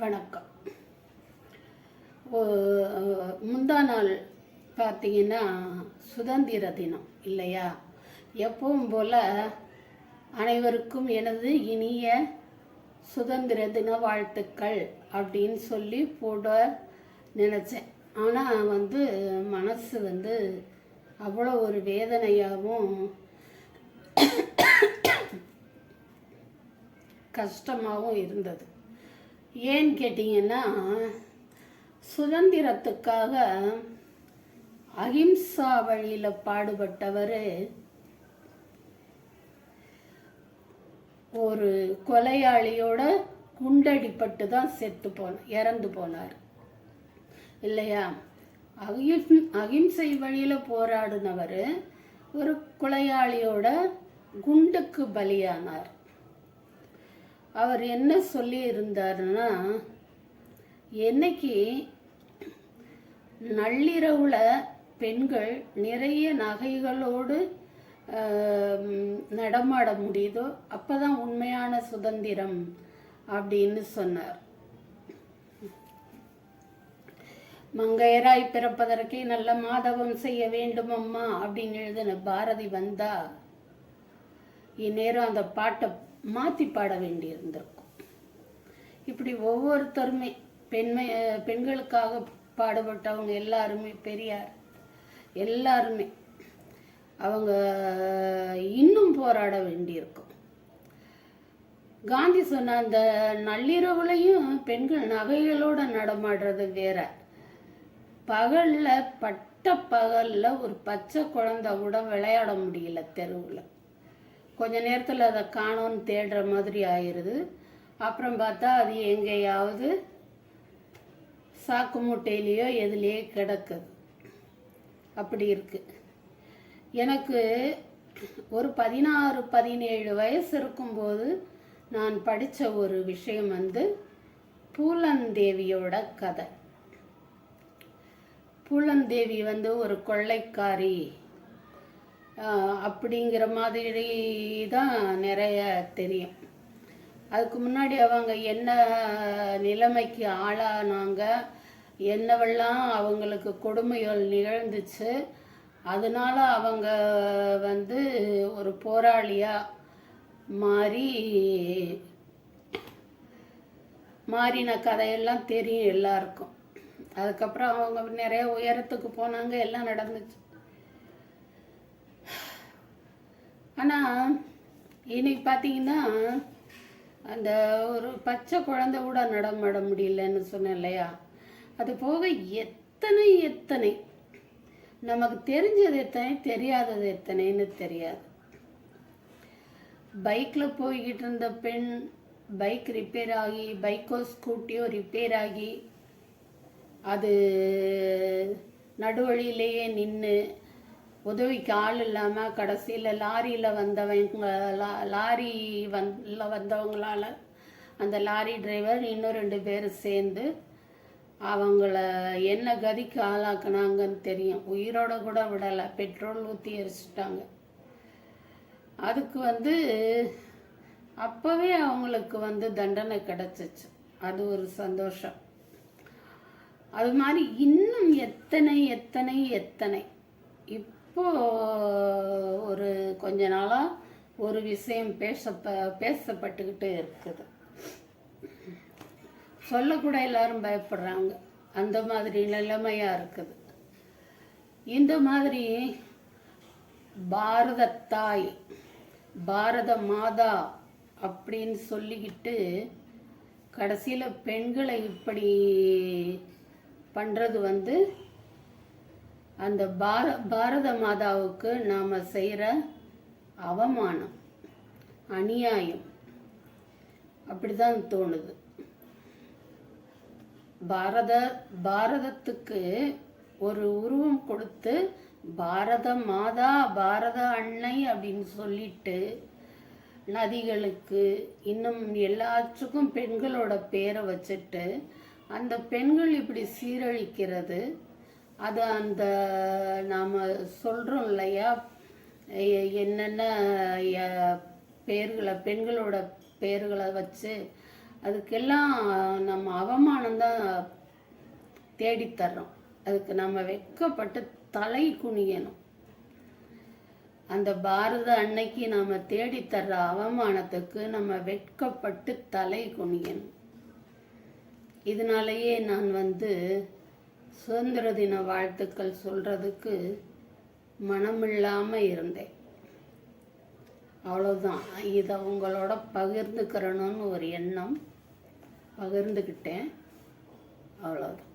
வணக்கம். முந்தா நாள் பார்த்தீங்கன்னா சுதந்திர தினம் இல்லையா? எப்பவும் போல் அனைவருக்கும் எனது இனிய சுதந்திர தின வாழ்த்துக்கள் அப்படின்னு சொல்லி போட நினச்சேன். ஆனால் வந்து மனசு வந்து அவ்வளோ ஒரு வேதனையாகவும் கஷ்டமாகவும் இருந்தது. ஏன்னு கேட்டிங்கன்னா சுதந்திரத்துக்காக அகிம்சா வழியில் பாடுபட்டவர் ஒரு கொலையாளியோட குண்டடிப்பட்டு தான் செத்து போன இறந்து போனார். இல்லையா? அகிம் அகிம்சை வழியில் போராடினவர் ஒரு கொலையாளியோட குண்டுக்கு பலியானார். அவர் என்ன சொல்லி இருந்தாருன்னா என்னைக்கு நள்ளிரவுல பெண்கள் நிறைய நகைகளோடு நடமாட முடியுதோ அப்போதான் உண்மையான சுதந்திரம் அப்படின்னு சொன்னார். மங்கையராய் பிறப்பதற்கே நல்ல மாதவம் செய்ய வேண்டும் அம்மா அப்படின்னு எழுதின பாரதி வந்தா இந்நேரம் அந்த பாட்டை மாற்றி பாட வேண்டியிருந்திருக்கும். இப்படி ஒவ்வொருத்தருமே பெண்மை பெண்களுக்காக பாடுபட்டவங்க எல்லாருமே பெரியார் எல்லாருமே அவங்க இன்னும் போராட வேண்டியிருக்கும். காந்தி சொன்ன அந்த நள்ளிரவுலையும் பெண்கள் நகைகளோட நடமாடுறது வேற. பகல்ல பட்ட பகல்ல ஒரு பச்சை குழந்தை கூட விளையாட முடியல தெருவில். கொஞ்ச நேரத்தில் அதை காணோன்னு தேடுற மாதிரி ஆயிடுது அப்புறம் பார்த்தா அது எங்கேயாவது சாக்கு மூட்டையிலையோ எதுலேயே கிடக்குது. அப்படி இருக்குது எனக்கு ஒரு பதினாறு பதினேழு வயசு இருக்கும்போது நான் படித்த ஒரு விஷயம் வந்து பூலந்தேவியோட கதை. பூலந்தேவி வந்து ஒரு கொள்ளைக்காரி. அப்படிங்கிற மாதிரி தான் நிறைய தெரியும். அதுக்கு முன்னாடி அவங்க என்ன நிலைமைக்கு ஆளானாங்க என்னவெல்லாம் அவங்களுக்கு கொடுமைகள் நிகழ்ந்துச்சு அதனால அவங்க வந்து ஒரு போராளியாக மாறி மாறின கதையெல்லாம் தெரியும் எல்லாருக்கும். அதுக்கப்புறம் அவங்க நிறைய உயரத்துக்கு போனாங்க எல்லாம் நடந்துச்சு. ஆனால் இன்னைக்கு பார்த்தீங்கன்னா அந்த ஒரு பச்சை குழந்தை கூட நடமாட முடியலன்னு சொன்னேன் இல்லையா? அது போக எத்தனை எத்தனை நமக்கு தெரிஞ்சது எத்தனை தெரியாதது எத்தனைன்னு தெரியாது. பைக்கில் போய்கிட்டு இருந்த பெண் பைக் ரிப்பேர் ஆகி பைக்கோ ஸ்கூட்டியோ ரிப்பேர் ஆகி அது நடுவழியிலேயே நின்று உதவிக்கு ஆள் இல்லாமல் கடைசியில் லாரியில் வந்தவங்க லா- லாரி வந் வந்தவங்களால அந்த லாரி டிரைவர் இன்னும் ரெண்டு பேர் சேர்ந்து அவங்கள என்ன கதிக்கு ஆளாக்குனாங்கன்னு தெரியும். உயிரோட கூட விடலை. பெட்ரோல் ஊற்றி எரிச்சிட்டாங்க. அதுக்கு வந்து அப்போவே அவங்களுக்கு வந்து தண்டனை கிடச்சிச்சு. அது ஒரு சந்தோஷம். அது மாதிரி இன்னும் எத்தனை எத்தனை எத்தனை? இப் இப்போது ஒரு கொஞ்ச நாளாக ஒரு விஷயம் பேசப்ப பேசப்பட்டுக்கிட்டு இருக்குது. சொல்லக்கூட எல்லாரும் பயப்படுறாங்க. அந்த மாதிரி நிலைமையாக இருக்குது. இந்த மாதிரி பாரத தாய் பாரத மாதா அப்படின்னு சொல்லிக்கிட்டு கடைசியில் பெண்களை இப்படி பண்ணுறது வந்து அந்த பார பாரத மாதாவுக்கு நாம் செய்கிற அவமானம் அநியாயம். அப்படிதான் தோணுது. பாரத பாரதத்துக்கு ஒரு உருவம் கொடுத்து பாரத மாதா பாரத அன்னை அப்படின்னு சொல்லிட்டு நதிகளுக்கு இன்னும் எல்லாத்துக்கும் பெண்களோட பேரை வச்சுட்டு அந்த பெண்கள் இப்படி சீரழிக்கிறது அது அந்த நாம் சொல்கிறோம் இல்லையா? என்னென்ன பேர்களை பெண்களோட பேர்களை வச்சு அதுக்கெல்லாம் நம்ம அவமானம்தான் தேடித்தர்றோம். அதுக்கு நம்ம வெட்கப்பட்டு தலை குனியணும். அந்த பாரத அன்னைக்கு நம்ம தேடித்தர்ற அவமானத்துக்கு நம்ம வெட்கப்பட்டு தலை குனியணும். இதனாலேயே நான் வந்து சுதந்திர தின வாழ்த்துக்கள் சொல்கிறதுக்கு மனமில்லாமல் இருந்தேன். அவ்வளோதான் இதை உங்களோட பகிர்ந்துக்கிறணும்னு ஒரு எண்ணம் பகிர்ந்துக்கிட்டேன் அவ்வளோதான்